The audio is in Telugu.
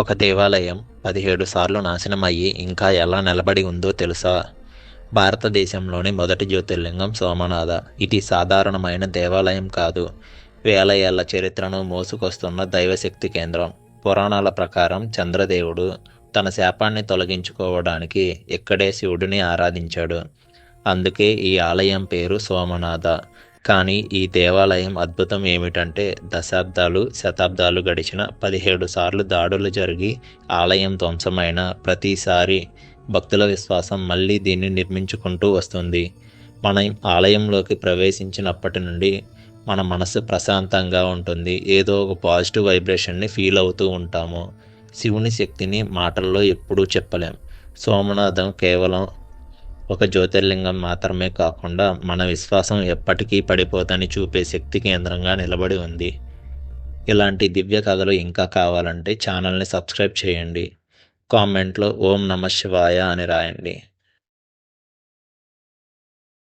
ఒక దేవాలయం పదిహేడు సార్లు నాశనమయ్యి ఇంకా ఎలా నిలబడి ఉందో తెలుసా? భారతదేశంలోని మొదటి జ్యోతిర్లింగం సోమనాథ. ఇది సాధారణమైన దేవాలయం కాదు. వేల ఏళ్ళ చరిత్రను మోసుకొస్తున్న దైవశక్తి కేంద్రం. పురాణాల ప్రకారం చంద్రదేవుడు తన శాపాన్ని తొలగించుకోవడానికి ఇక్కడే శివుడిని ఆరాధించాడు. అందుకే ఈ ఆలయం పేరు సోమనాథ. కానీ ఈ దేవాలయం అద్భుతం ఏమిటంటే దశాబ్దాలు శతాబ్దాలు గడిచిన పదిహేడు సార్లు దాడులు జరిగి ఆలయం ధ్వంసమైన ప్రతిసారి భక్తుల విశ్వాసం మళ్ళీ దీన్ని నిర్మించుకుంటూ వస్తుంది. మనం ఆలయంలోకి ప్రవేశించినప్పటి నుండి మన మనసు ప్రశాంతంగా ఉంటుంది. ఏదో ఒక పాజిటివ్ వైబ్రేషన్ని ఫీల్ అవుతూ ఉంటాము. శివుని శక్తిని మాటల్లో ఎప్పుడూ చెప్పలేం. సోమనాథం కేవలం ఒక జ్యోతిర్లింగం మాత్రమే కాకుండా మన విశ్వాసం ఎప్పటికీ పడిపోదని చూపే శక్తి కేంద్రంగా నిలబడి ఉంది. ఇలాంటి దివ్య కథలు ఇంకా కావాలంటే ఛానల్ని సబ్స్క్రైబ్ చేయండి. కామెంట్లో ఓం నమ శివాయ అని రాయండి.